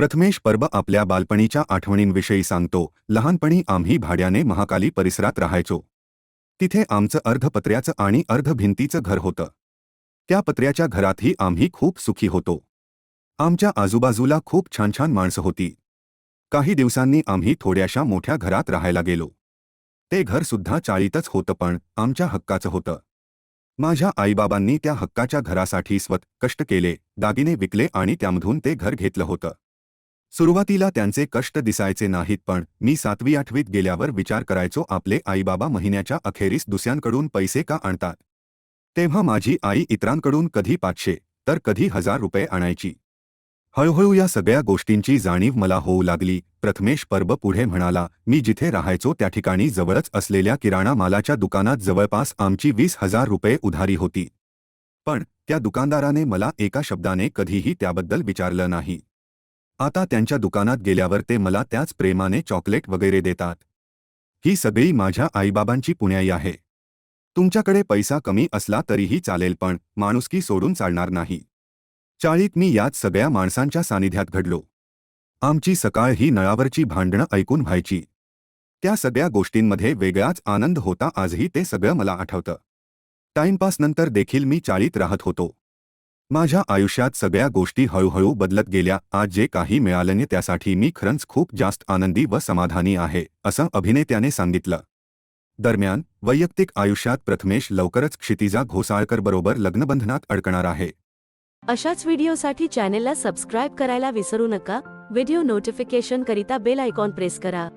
प्रथमेश पर्ब आपल्या बालपणीच्या आठवणींविषयी सांगतो लहानपणी आम्ही भाड्याने महाकाली परिसरात राहायचो. तिथे आमचं अर्धपत्र्याचं आणि अर्ध भिंतीचं घर होतं. त्या पत्र्याच्या घरातही आम्ही खूप सुखी होतो. आमच्या आजूबाजूला खूप छान छान माणसं होती. काही दिवसांनी आम्ही थोड्याशा मोठ्या घरात राहायला गेलो. ते घर सुद्धा चाळीतच होतं पण आमच्या हक्काचं होतं. माझ्या आईबाबांनी त्या हक्काच्या घरासाठी स्वत कष्ट केले दागिने विकले आणि त्यामधून ते घर घेतलं होतं. सुरुवातीला त्यांचे कष्ट दिसायचे नाहीत पण मी सातवी आठवीत गेल्यावर विचार करायचो आपले आईबाबा महिन्याच्या अखेरीस दुसऱ्यांकडून पैसे का आणतात? तेव्हा माझी आई इतरांकडून कधी पाचशे तर कधी हजार रुपये आणायची. हळूहळू या सगळ्या गोष्टींची जाणीव मला होऊ लागली. प्रथमेश परब पुढे म्हणाला मी जिथे राहायचो त्या ठिकाणी जवळच असलेल्या किराणा मालाच्या दुकानात जवळपास आमची वीस हजार रुपये उधारी होती. पण त्या दुकानदाराने मला एका शब्दाने कधीही त्याबद्दल विचारलं नाही. आता त्यांच्या दुकानात गेल्यावर ते मला त्याच प्रेमाने चॉकलेट वगैरे देतात. ही सगळी माझ्या आईबाबांची पुण्याई आहे. तुमच्याकडे पैसा कमी असला तरीही चालेल पण माणुसकी सोडून चालणार नाही. चाळीत मी याच सगळ्या माणसांच्या सानिध्यात घडलो. आमची सकाळ ही नळावरची भांडणं ऐकून व्हायची. त्या सगळ्या गोष्टींमध्ये वेगळाच आनंद होता आजही ते सगळं मला आठवतं. टाइमपास नंतर देखील मी चाळीत राहत होतो. माझ्या आयुष्यात सगळ्या गोष्टी हळूहळू बदलत गेल्या. आज जे काही मिळालं त्यासाठी मी खरंच खूप जास्त आनंदी व समाधानी आहे असं अभिनेत्याने सांगितलं. दरम्यान वैयक्तिक आयुष्यात प्रथमेश लवकरच क्षितिजा घोसाळकर बरोबर लग्नबंधनात अडकणार आहे. अशाच व्हिडिओसाठी चॅनेलला सबस्क्राईब करायला विसरू नका. व्हिडिओ नोटिफिकेशन करिता बेल आयकॉन प्रेस करा.